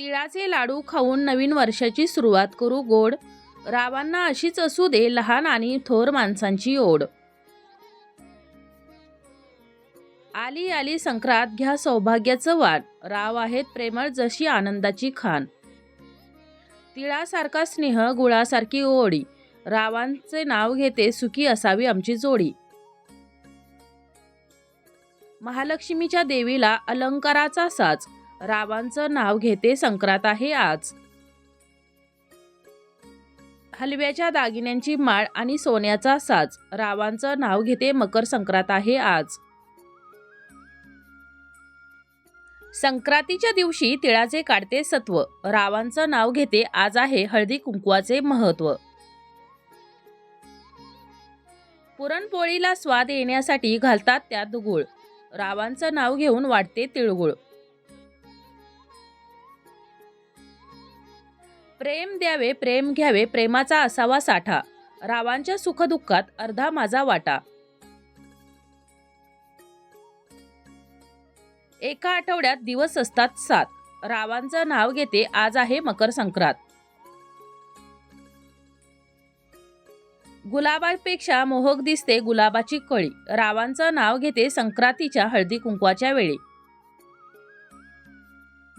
तिळाचे लाडू खाऊन नवीन वर्षाची सुरुवात करू गोड. रावांना अशीच असू दे लहान आणि थोर माणसांची ओढ. आली आली संक्रांत घ्या सौभाग्याचं वाट राव आहेत प्रेमळ जशी आनंदाची खान तिळासारखा स्नेह गुळासारखी ओढी. रावांचे नाव घेते सुखी असावी आमची जोडी. महालक्ष्मीच्या देवीला अलंकाराचा साज. रावांचं नाव घेते संक्रांत आहे आज. हलव्याच्या दागिन्यांची माळ आणि सोन्याचा साज रावांचं नाव घेते मकर संक्रांत आहे आज. संक्रांतीच्या दिवशी तिळाचे काढते सत्व रावांचं नाव घेते आज आहे हळदी कुंकवाचे महत्त्व. पुरणपोळीला स्वाद येण्यासाठी घालतात त्यात गुळ रावांचं नाव घेऊन वाटते तिळगुळ. प्रेम द्यावे प्रेम घ्यावे प्रेमाचा असावा साठा. रावांच्या सुखदुःखात अर्धा माझा वाटा. एका आठवड्यात दिवस असतात सात. रावांचं नाव घेते आज आहे मकर संक्रांत. गुलाबापेक्षा मोहक दिसते गुलाबाची कळी. रावांचं नाव घेते संक्रांतीच्या हळदी कुंकवाच्या वेळी.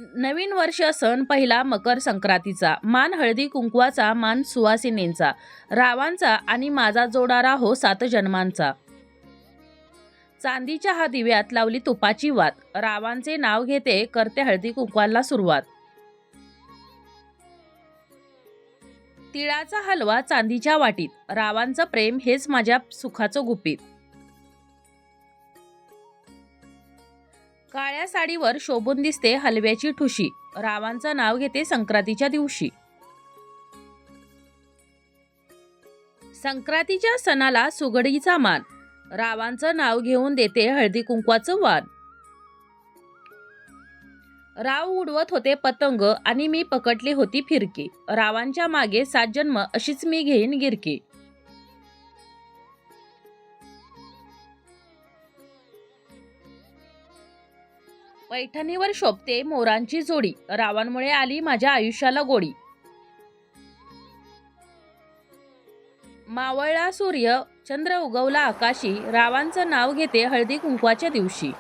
नवीन वर्ष सण पहिला मकर संक्रांतीचा. मान हळदी कुंकवाचा मान सुवासिनींचा. रावांचा आणि माझा जोडारा हो सात जन्मांचा. चांदीच्या हा दिव्यात लावली तुपाची वात. रावांचे नाव घेते करते हळदी कुंकवाला सुरुवात. तिळाचा हलवा चांदीच्या वाटीत. रावांचं प्रेम हेच माझ्या सुखाचं गुपित. काळ्या साडीवर शोभून दिसते हलव्याची ठुशी. रावांचं नाव घेते संक्रांतीच्या दिवशी. संक्रांतीच्या सणाला सुगडीचा मान. रावांचं नाव घेऊन देते हळदी कुंकवाचं वाण राव उडवत होते पतंग आणि मी पकडली होती फिरकी. रावांच्या मागे सात जन्म अशीच मी घेईन गिरकी. पैठणीवर शोभते मोरांची जोडी. रावांमुळे आली माझ्या आयुष्याला गोडी. मावळला सूर्य चंद्र उगवला आकाशी. रावांचं नाव घेते हळदी कुंकवाच्या दिवशी.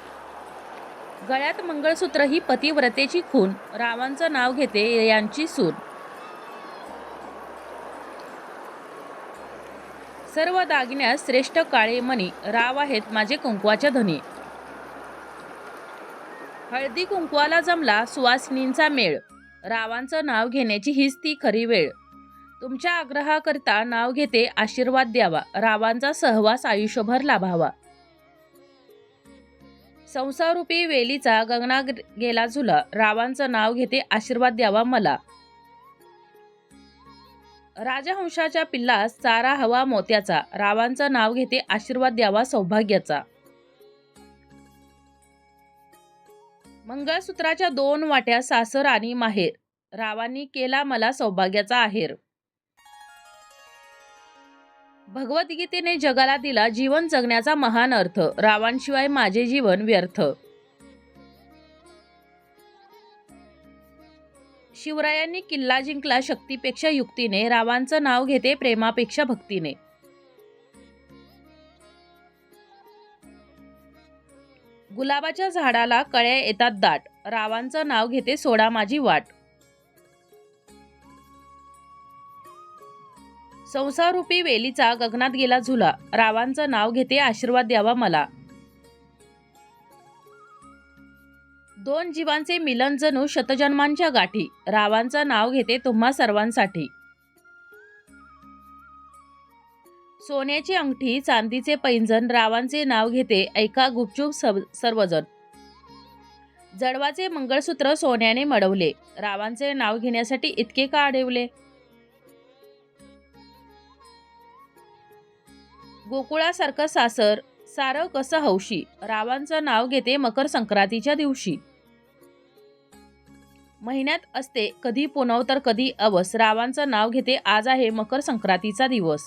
गळ्यात मंगळसूत्र ही पतिव्रतेची खून रावांचं नाव घेते यांची सून सर्व दागिन्यात श्रेष्ठ काळे मणी. राव आहेत माझे कुंकवाच्या धनी. हळदी कुंकवाला जमला सुवासिनींचा मेळ. रावांचं नाव घेण्याची हीच ती खरी वेळ. तुमच्या आग्रहाकरता नाव घेते आशीर्वाद द्यावा. रावांचा सहवास आयुष्यभर लाभावा. संसारूपी वेलीचा गगना गेला झुला. रावांचं नाव घेते आशीर्वाद द्यावा मला. राजहंशाच्या पिल्लास चारा हवा मोत्याचा. रावांचं नाव घेते आशीर्वाद द्यावा सौभाग्याचा. मंगळसूत्राच्या दोन वाट्या सासर आणि माहेर. रावांनी केला मला सौभाग्याचा आहेर. भगवद्गीतेने जगाला दिला जीवन जगण्याचा महान अर्थ. रावांशिवाय माझे जीवन व्यर्थ. शिवरायांनी किल्ला जिंकला शक्तीपेक्षा युक्तीने. रावांचं नाव घेते प्रेमापेक्षा भक्तीने. गुलाबाच्या झाडाला कळ्या येतात दाट. रावांचं नाव घेते सोडा माझी वाट. संसारूपी वेलीचा गगनात गेला झुला. रावांचं नाव घेते आशीर्वाद द्यावा मला. दोन जीवांचे मिलन जणू शतजन्मांच्या गाठी. रावांचं नाव घेते तुम्हा सर्वांसाठी. सोन्याची अंगठी चांदीचे पैंजण रावांचे नाव घेते ऐका गुपचूप सर्वजण. जडवाचे मंगळसूत्र सोन्याने मडवले. रावांचे नाव घेण्यासाठी इतके का अडवले? गोकुळासारखं सासर सारं कसं हौशी? रावांचं नाव घेते मकर संक्रांतीच्या दिवशी. महिन्यात असते कधी पुनव तर कधी अवस. रावांचं नाव घेते आज आहे मकर संक्रांतीचा दिवस.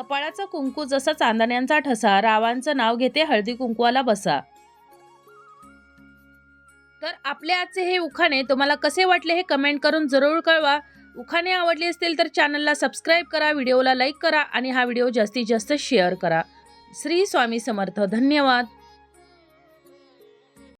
कपाळाचा कुंकू जसा चांदण्यांचा ठसा रावांचं नाव घेते हळदी कुंकवाला बसा. तर आपले आजचे हे उखाणे तुम्हाला कसे वाटले हे कमेंट करून जरूर कळवा. उखाणे आवडले असतील तर चॅनलला सबस्क्राईब करा व्हिडिओला लाईक करा आणि हा व्हिडिओ जास्तीत जास्त शेअर करा. श्री स्वामी समर्थ धन्यवाद.